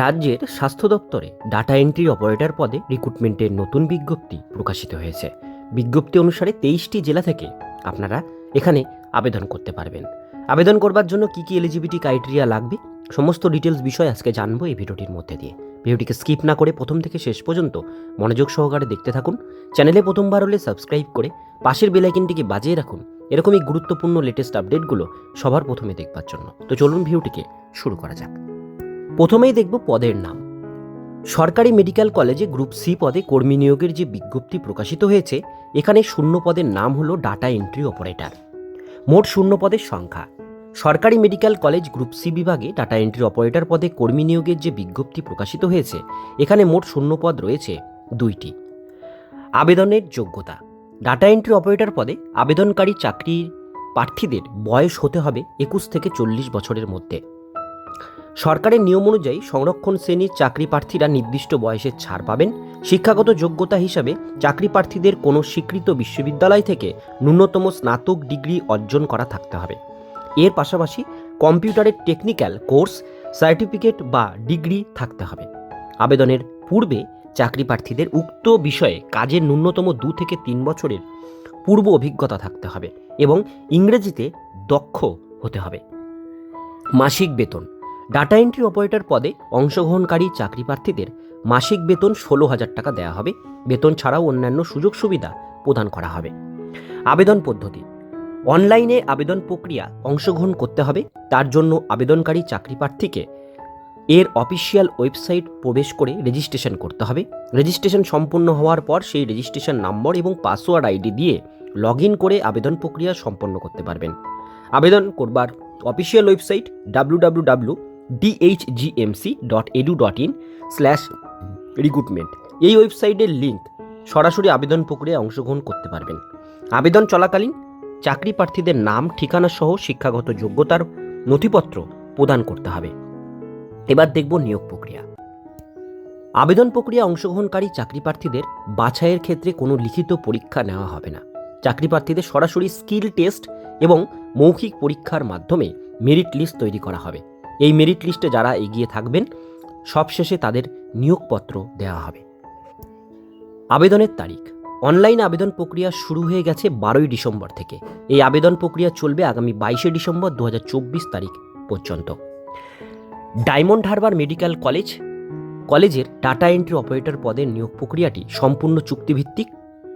রাজ্যের স্বাস্থ্য দপ্তরে ডাটা এন্ট্রি অপারেটর পদে রিক্রুটমেন্টের নতুন বিজ্ঞপ্তি প্রকাশিত হয়েছে। বিজ্ঞপ্তি অনুসারে তেইশটি জেলা থেকে আপনারা এখানে আবেদন করতে পারবেন। আবেদন করবার জন্য কী কী এলিজিবিলিটি ক্রাইটেরিয়া লাগবে, সমস্ত ডিটেলস বিষয় আজকে জানব এই ভিডিওটির মধ্যে দিয়ে। ভিডিওটিকে স্কিপ না করে প্রথম থেকে শেষ পর্যন্ত মনোযোগ সহকারে দেখতে থাকুন। চ্যানেলে প্রথমবার হলে সাবস্ক্রাইব করে পাশের বেলাইকিনটিকে বাজিয়ে রাখুন। এরকমই গুরুত্বপূর্ণ লেটেস্ট আপডেটগুলো সবার প্রথমে দেখবার জন্য। তো চলুন ভিডিওটিকে শুরু করা যাক। প্রথমেই দেখব পদের নাম। সরকারি মেডিকেল কলেজে গ্রুপ সি পদে কর্মী নিয়োগের যে বিজ্ঞপ্তি প্রকাশিত হয়েছে, এখানে শূন্য পদের নাম হলো ডাটা এন্ট্রি অপারেটর। মোট শূন্য পদের সংখ্যা। সরকারি মেডিকেল কলেজ গ্রুপ সি বিভাগে ডাটা এন্ট্রি অপারেটর পদে কর্মী নিয়োগের যে বিজ্ঞপ্তি প্রকাশিত হয়েছে, এখানে মোট শূন্য পদ রয়েছে দুইটি। আবেদনের যোগ্যতা। ডাটা এন্ট্রি অপারেটর পদে আবেদনকারী চাকরির প্রার্থীদের বয়স হতে হবে একুশ থেকে চল্লিশ বছরের মধ্যে। সরকারের নিয়ম অনুযায়ী সংরক্ষণ শ্রেণির চাকরি প্রার্থীরা নির্দিষ্ট বয়সে ছাড় পাবেন। শিক্ষাগত যোগ্যতা হিসাবে চাকরি প্রার্থীদের কোনো স্বীকৃত বিশ্ববিদ্যালয় থেকে ন্যূনতম স্নাতক ডিগ্রি অর্জন করা থাকতে হবে। এর পাশাপাশি কম্পিউটারের টেকনিক্যাল কোর্স, সার্টিফিকেট বা ডিগ্রি থাকতে হবে। আবেদনের পূর্বে চাকরি প্রার্থীদের উক্ত বিষয়ে কাজের ন্যূনতম দু থেকে তিন বছরের পূর্ব অভিজ্ঞতা থাকতে হবে এবং ইংরেজিতে দক্ষ হতে হবে। মাসিক বেতন ডাটা এন্ট্রি অপারেটর পদে অংশগ্রহণকারী চাকরি প্রার্থীদের মাসিক বেতন ষোলো হাজার টাকা দেওয়া হবে। বেতন ছাড়াও অন্যান্য সুযোগ সুবিধা প্রদান করা হবে। আবেদন পদ্ধতি। অনলাইনে আবেদন প্রক্রিয়া অংশগ্রহণ করতে হবে। তার জন্য আবেদনকারী চাকরি প্রার্থীকে এর অফিসিয়াল ওয়েবসাইট প্রবেশ করে রেজিস্ট্রেশন করতে হবে। রেজিস্ট্রেশন সম্পূর্ণ হওয়ার পর সেই রেজিস্ট্রেশন নম্বর এবং পাসওয়ার্ড আইডি দিয়ে লগ ইন করে আবেদন প্রক্রিয়া সম্পন্ন করতে পারবেন। আবেদন করবার official website W W W DHGMC dot edu dot in slash recruitment এই ওয়েবসাইটের লিঙ্ক সরাসরি আবেদন প্রক্রিয়ায় অংশগ্রহণ করতে পারবেন। আবেদন চলাকালীন চাকরি প্রার্থীদের নাম, ঠিকানা সহ শিক্ষাগত যোগ্যতার নথিপত্র প্রদান করতে হবে। এবার দেখব নিয়োগ প্রক্রিয়া। আবেদন প্রক্রিয়া অংশগ্রহণকারী চাকরি প্রার্থীদের বাছাইয়ের ক্ষেত্রে কোনো লিখিত পরীক্ষা নেওয়া হবে না। চাকরি প্রার্থীদের সরাসরি স্কিল টেস্ট এবং মৌখিক পরীক্ষার মাধ্যমে মেরিট লিস্ট তৈরি করা হবে। এই মেরিট লিস্টে যারা এগিয়ে থাকবেন, সবশেষে তাদের নিয়োগপত্র দেওয়া হবে। আবেদনের তারিখ। অনলাইন আবেদন প্রক্রিয়া শুরু হয়ে গেছে বারোই ডিসেম্বর থেকে। এই আবেদন প্রক্রিয়া চলবে আগামী বাইশে ডিসেম্বর দু হাজার চব্বিশ তারিখ পর্যন্ত। Diamond harbour medical college. কলেজের ডাটা এন্ট্রি অপারেটর পদের নিয়োগ প্রক্রিয়াটি সম্পূর্ণ চুক্তিভিত্তিক।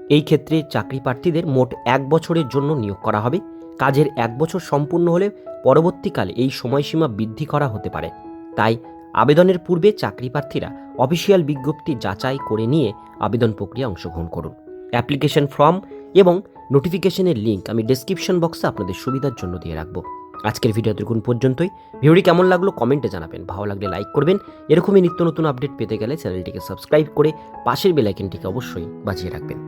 এই ক্ষেত্রে চাকরি প্রার্থীদের মোট এক বছরের জন্য নিয়োগ করা হবে। কাজের এক বছর সম্পূর্ণ হলে পরবর্তীকালে এই সময়সীমা বৃদ্ধি করা হতে পারে। তাই আবেদনের পূর্বে চাকরি প্রার্থীরা অফিসিয়াল বিজ্ঞপ্তি যাচাই করে নিয়ে আবেদন প্রক্রিয়া অংশগ্রহণ করুন। অ্যাপ্লিকেশন ফর্ম এবং নোটিফিকেশনের লিঙ্ক আমি ডেসক্রিপশন বক্সে আপনাদের সুবিধার জন্য দিয়ে রাখব। আজকের ভিডিও দেখুন পর্যন্তই। ভিডিওটি কেমন লাগল কমেন্টে জানাবেন। ভালো লাগলে লাইক করবেন। এরকমই নিত্য নতুন আপডেট পেতে গেলে চ্যানেলটিকে সাবস্ক্রাইব করে পাশের বেলাইকেনটিকে অবশ্যই বাজিয়ে রাখবেন।